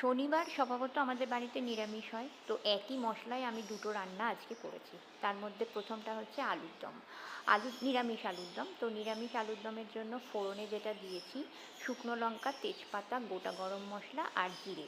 শনিবার স্বভাবত আমাদের বাড়িতে নিরামিষ হয়, তো একই মশলায় আমি দুটো রান্না আজকে করেছি। তার মধ্যে প্রথমটা হচ্ছে আলুর দম। আলু, নিরামিষ আলুর দম। তো নিরামিষ আলুর দমের জন্য ফোড়নে যেটা দিয়েছি, শুকনো লঙ্কা, তেজপাতা, গোটা গরম মশলা আর জিরে।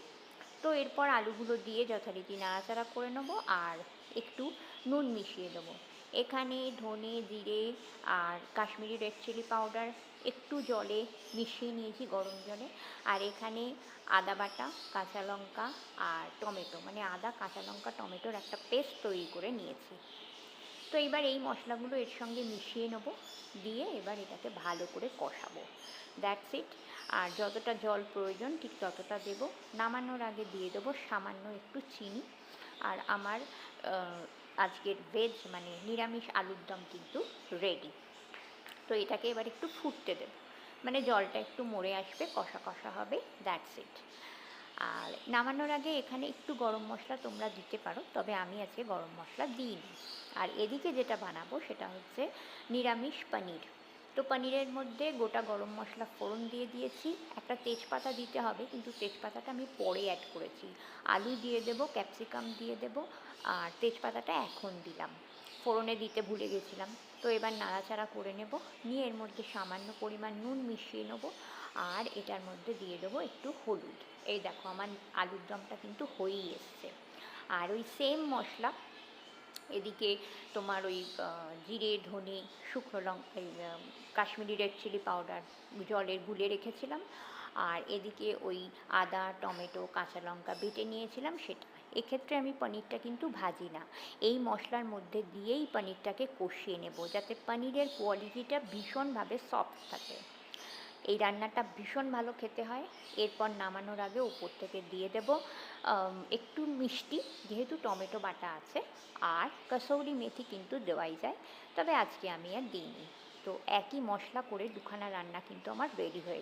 তো এরপর আলুগুলো দিয়ে যথারীতি নাড়াচাড়া করে নেব আর একটু নুন মিশিয়ে দেবো। এখানে ধনে, জিরে আর কাশ্মীরি রেড চিলি পাউডার একটু জলে মিশিয়ে নিয়েছি গরম জলে। আর এখানে আদা বাটা, কাঁচা লঙ্কা আর টমেটো মানে আদা, কাঁচা লঙ্কা, টমেটোর একটা পেস্ট তৈরি করে নিয়েছি। তো এবার এই মশলাগুলো এর সঙ্গে মিশিয়ে নেব, দিয়ে এবার এটাকে ভালো করে কষাবো। দ্যাটস ইট আর যতটা জল প্রয়োজন ঠিক ততটা দেব। নামানোর আগে দিয়ে দেবো সামান্য একটু চিনি। আর আমার আজকের ভেজ মানে নিরামিষ আলুর দম কিন্তু রেডি তো এটাকে এবার একটু ফুটতে দেব। মানে জলটা একটু মরে আসবে, কষা কষা হবে দ্যাটস ইট আর নামানোর আগে এখানে একটু গরম মশলা তোমরা দিতে পারো, তবে আমি আজকে গরম মশলা দিইনি। আর এদিকে যেটা বানাবো সেটা হচ্ছে নিরামিষ পনির। তো পনিরের মধ্যে গোটা গরম মশলা ফোড়ন দিয়ে দিয়েছি। একটা তেজপাতা দিতে হবে, কিন্তু তেজপাতাটা আমি পরে অ্যাড করেছি। আলু দিয়ে দেবো ক্যাপসিকাম দিয়ে দেবো, আর তেজপাতাটা এখন দিলাম। ফোড়নে দিতে ভুলে গেছিলাম। তো এবার নাড়াচাড়া করে নেব। নিয়ে এর মধ্যে সামান্য পরিমাণ নুন মিশিয়ে নেব, আর এটার মধ্যে দিয়ে দেবো একটু হলুদ। এই দেখো, আমার আলুর দমটা কিন্তু হয়েই এসছে। আর ওই সেম মশলা এদিকে তোমার ওই জিরে, ধনে, শুকনো লঙ্কা কাশ্মীরি রেড চিলি পাউডার জলে গুলে রেখেছিলাম। আর এদিকে ওই আদা, টমেটো, কাঁচা লঙ্কা বেটে নিয়েছিলাম সেটা। এক্ষেত্রে আমি পনিরটা কিন্তু ভাজি না। এই মশলার মধ্যে দিয়েই পনিরটাকে কষিয়ে নেব যাতে পনিরের কোয়ালিটিটা ভীষণভাবে সফট থাকে। এই রান্নাটা ভীষণ ভালো খেতে হয়। এরপর নামানোর আগে উপর থেকে দিয়ে দেব একটু মিষ্টি, যেহেতু টমেটো বাটা আছে, আর কসৌরি মেথি কিন্তু দেওয়াই যায়। তবে আজকে আমি আর দিইনি। তো একই মশলা করে দুখানা রান্না কিন্তু আমার রেডি হয়ে